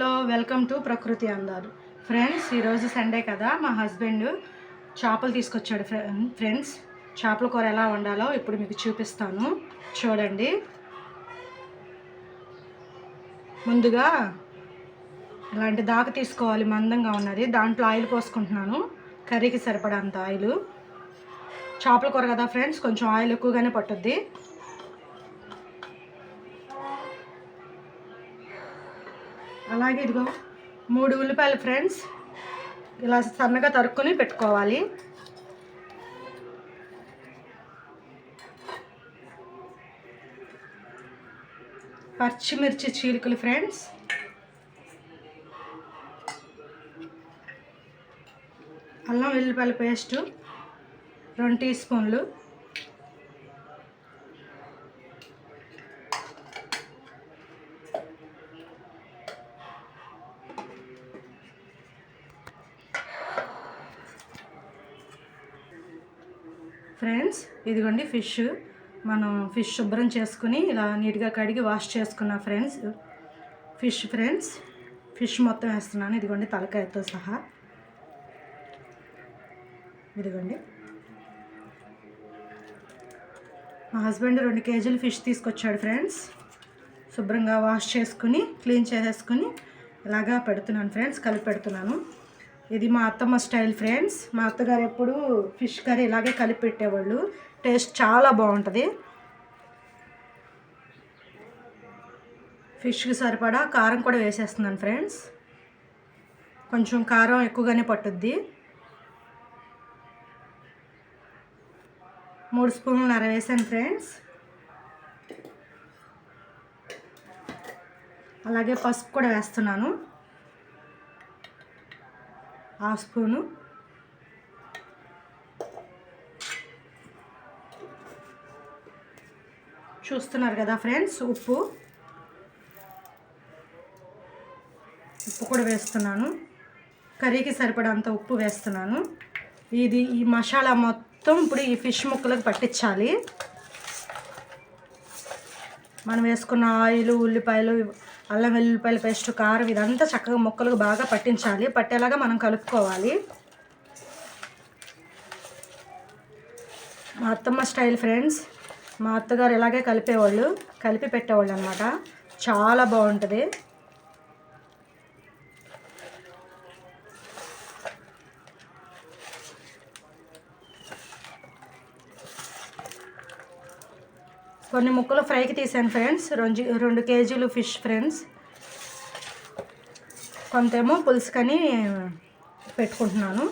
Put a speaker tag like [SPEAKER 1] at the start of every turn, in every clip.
[SPEAKER 1] Hello welcome to ప్రకృతి అందాలు. Friends ఈరోజు సండే కదా మా హస్బెండ్ చేపలు తీసుకొచ్చాడు ఫ్రెండ్స్. చేపల కూర ఎలా వండాలో ఇప్పుడు మీకు చూపిస్తాను. చూడండి. ముందుగా ఇలాంటి దాక తీసుకోవాలి మందంగా ఉన్నది. దాంట్లో ఆయిల్ పోసుకుంటున్నాను. కర్రీకి సరిపడంత ఆయిల్. చేపల కూర కదా ఫ్రెండ్స్ కొంచెం ఆయిల్ ఎక్కువగానే పట్టుద్ది. అలాగే ఇదిగో మూడు ఉల్లిపాయలు ఫ్రెండ్స్ ఇలా సన్నగా తరుక్కుని పెట్టుకోవాలి. పచ్చిమిర్చి చీలికలు ఫ్రెండ్స్ అల్లం వెల్లిపాయల పేస్టు రెండు టీ స్పూన్లు. ఫ్రెండ్స్ ఇదిగోండి ఫిష్. మనం ఫిష్ శుభ్రం చేసుకుని ఇలా నీట్గా కడిగి వాష్ చేసుకున్న ఫ్రెండ్స్. ఫిష్ ఫ్రెండ్స్ ఫిష్ మొత్తం వేస్తున్నాను. ఇదిగోండి తలకాయతో సహా. ఇదిగోండి. మా హస్బెండ్ రెండు కేజీలు ఫిష్ తీసుకొచ్చాడు ఫ్రెండ్స్. శుభ్రంగా వాష్ చేసుకుని క్లీన్ చేసేసుకుని ఇలాగా పెడుతున్నాను ఫ్రెండ్స్ కలిపి పెడుతున్నాను. ఇది మా అత్తమ్మ స్టైల్ ఫ్రెండ్స్. మా అత్తగారు ఎప్పుడు ఫిష్ కర్రీ ఇలాగే కలిపి పెట్టేవాళ్ళు. టేస్ట్ చాలా బాగుంటుంది. ఫిష్కి సరిపడా కారం కూడా వేసేస్తున్నాను ఫ్రెండ్స్. కొంచెం కారం ఎక్కువగానే పట్టుద్ది. మూడు స్పూన్లు నర వేసాను ఫ్రెండ్స్. అలాగే పసుపు కూడా వేస్తున్నాను. Half spoon. చూస్తున్నారు కదా ఫ్రెండ్స్ ఉప్పు. ఉప్పు కూడా వేస్తున్నాను. కర్రీకి సరిపడంత ఉప్పు వేస్తున్నాను. ఇది ఈ మసాలా మొత్తం ఇప్పుడు ఈ ఫిష్ ముక్కలకు పట్టించాలి. మనం వేసుకున్న ఆయిల్ ఉల్లిపాయలు అల్లం వెల్లుల్లిపాయల పేస్ట్ కారం ఇదంతా చక్కగా ముక్కలకు బాగా పట్టించాలి. పట్టేలాగా మనం కలుపుకోవాలి. మా అత్తమ్మ స్టైల్ ఫ్రెండ్స్. మా అత్తగారు ఇలాగే కలిపేవాళ్ళు కలిపి పెట్టేవాళ్ళు అనమాట చాలా బాగుంటుంది. కొన్ని ముక్కలు ఫ్రైకి తీసాను ఫ్రెండ్స్. రెండు రెండు కేజీలు ఫిష్ ఫ్రెండ్స్. కొంతేమో పులుసుకని పెట్టుకుంటున్నాను.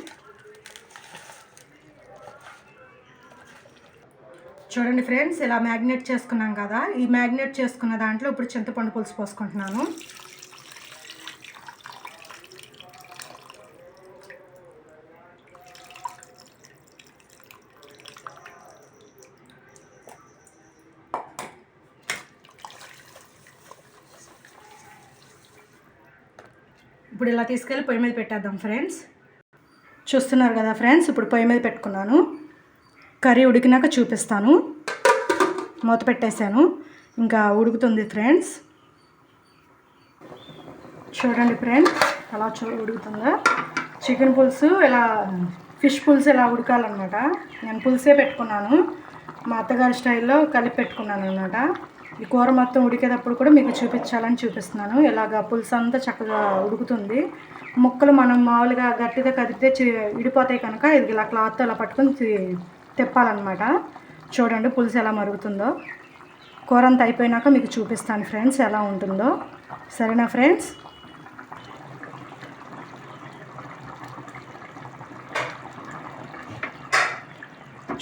[SPEAKER 1] చూడండి ఫ్రెండ్స్ ఇలా మ్యాగ్నేట్ చేసుకున్నాం కదా. ఈ మ్యాగ్నేట్ చేసుకున్న దాంట్లో ఇప్పుడు చింతపండు పులుసు పోసుకుంటున్నాను. ఇప్పుడు ఇలా తీసుకెళ్ళి పొయ్యి మీద పెట్టేద్దాం ఫ్రెండ్స్ చూస్తున్నారు కదా ఫ్రెండ్స్ ఇప్పుడు పొయ్యి మీద పెట్టుకున్నాను. కర్రీ ఉడికినాక చూపిస్తాను. మూత పెట్టేశాను. ఇంకా ఉడుకుతుంది ఫ్రెండ్స్ చూడండి ఫ్రెండ్స్ అలా చూ ఉడుకుతుందా. చికెన్ పులుసు ఇలా ఫిష్ పులుసు ఇలా ఉడకాలన్నమాట. నేను పులుసే పెట్టుకున్నాను. మా అత్తగారి స్టైల్లో కలిపి పెట్టుకున్నాను అనమాట ఈ కూర మొత్తం ఉడికేటప్పుడు కూడా మీకు చూపించాలని చూపిస్తున్నాను. ఇలాగ పులుసు అంతా చక్కగా ఉడుకుతుంది. ముక్కలు మనం మామూలుగా గట్టిగా కదిపితే చి- విడిపోతాయి కనుక ఇది ఇలా క్లాత్ ఇలా పట్టుకొని తి- తిప్పాలన్నమాట. చూడండి పులుసు ఎలా మరుగుతుందో. కూర అంతా అయిపోయినాక మీకు చూపిస్తాను ఫ్రెండ్స్ ఎలా ఉంటుందో. సరేనా ఫ్రెండ్స్?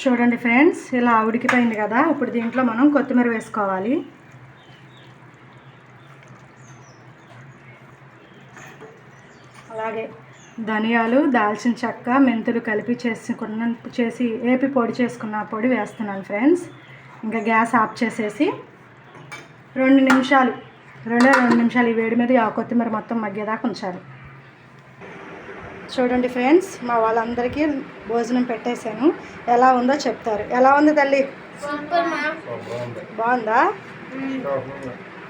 [SPEAKER 1] చూడండి ఫ్రెండ్స్ ఇలా ఉడికిపోయింది కదా. ఇప్పుడు దీంట్లో మనం కొత్తిమీర వేసుకోవాలి. అలాగే. ధనియాలు దాల్చిన చెక్క మెంతులు కలిపి చేసుకున్న చేసి ఏపి పొడి చేసుకున్న పొడి వేస్తున్నాను ఫ్రెండ్స్. ఇంకా గ్యాస్ ఆఫ్ చేసేసి రెండు నిమిషాలు రెండే రెండు నిమిషాలు ఈ వేడి మీద ఆ కొత్తిమీర మొత్తం మగ్గేదాకా ఉంచాలి. చూడండి ఫ్రెండ్స్ మా వాళ్ళందరికీ భోజనం పెట్టేశాను. ఎలా ఉందో చెప్తారు. ఎలా ఉంది తల్లి? బాగుందా?